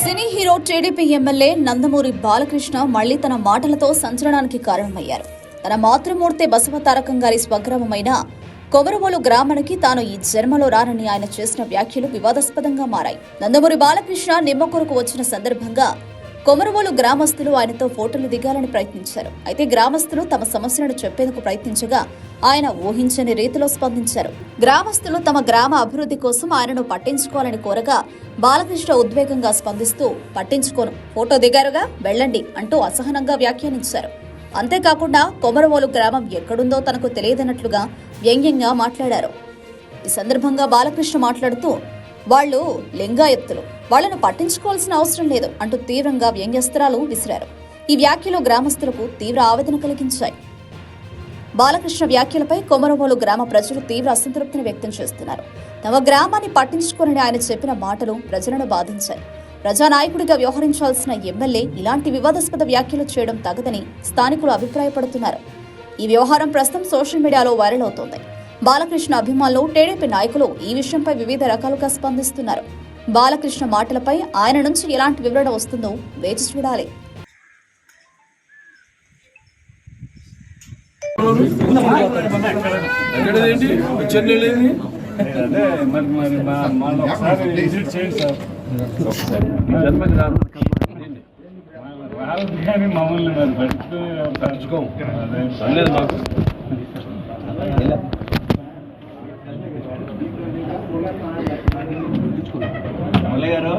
Cine hero TDP MLA Nandamuri Balakrishna మళ్ళీ తన మాటలతో సంచలనానికి కారణమయ్యారు. తన మాతృమూర్తి బసవతారకం గారి స్వగ్రామమైన కొమరవోలు గ్రామానికి తాను ఈ జన్మలో రానని ఆయన చేసిన వ్యాఖ్యలు వివాదాస్పదంగా మారాయి. నందమూరి బాలకృష్ణ నిమ్మకూరుకు వచ్చిన సందర్భంగా కొమరవోలు గ్రామస్తులు ఆయనతో ఫోటోలు దిగాలని ప్రయత్నించారు. అయితే గ్రామస్తులు తమ సమస్యలను చెప్పేందుకు ప్రయత్నించగా ఆయన ఊహించని రీతిలో స్పందించారు. గ్రామస్తులు తమ గ్రామ అభివృద్ధి కోసం ఆయనను పట్టించుకోవాలని కోరగా బాలకృష్ణ ఉద్వేగంగా స్పందిస్తూ పట్టించుకోను. ఫోటో దిగారుగా? వెళ్ళండి అంటూ అసహనంగా వ్యాఖ్యానించారు. అంతేకాకుండా కొమరవోలు గ్రామం ఎక్కడుందో తనకు తెలియదన్నట్లుగా వ్యంగ్యంగా మాట్లాడారు. ఈ సందర్భంగా బాలకృష్ణ మాట్లాడుతూ వాళ్ళు లింగాయత్తులు. వాళ్ళను పట్టించుకోవాల్సిన అవసరం లేదు అంటూ తీవ్రంగా వ్యంగ్యస్త్రాలు విసిరారు. ఈ వ్యాఖ్యలు గ్రామస్తులకు తీవ్ర ఆవేదన కలిగించాయి. బాలకృష్ణ వ్యాఖ్యలపై కొమరవోలు గ్రామ ప్రజలు తీవ్ర అసంతృప్తిని వ్యక్తం చేస్తున్నారు. తమ గ్రామాన్ని పట్టించుకోనని ఆయన చెప్పిన మాటలు ప్రజలను బాధించాయి. ప్రజానాయకుడిగా వ్యవహరించాల్సిన ఎమ్మెల్యే ఇలాంటి వివాదాస్పద వ్యాఖ్యలు చేయడం తగదని స్థానికులు అభిప్రాయపడుతున్నారు. ఈ వ్యవహారం ప్రస్తుతం సోషల్ మీడియాలో వైరల్ అవుతోంది. బాలకృష్ణ అభిమానులు టీడీపీ నాయకులు ఈ విషయంపై వివిధ రకాలుగా స్పందిస్తున్నారు. బాలకృష్ణ మాటలపై ఆయన నుంచి ఎలాంటి వివరణ వస్తుందో వేచి చూడాలి. ఎక్కడేంటి చెన్నెళ్ళేది అదే మరి మరి మల్లయ్య గారు.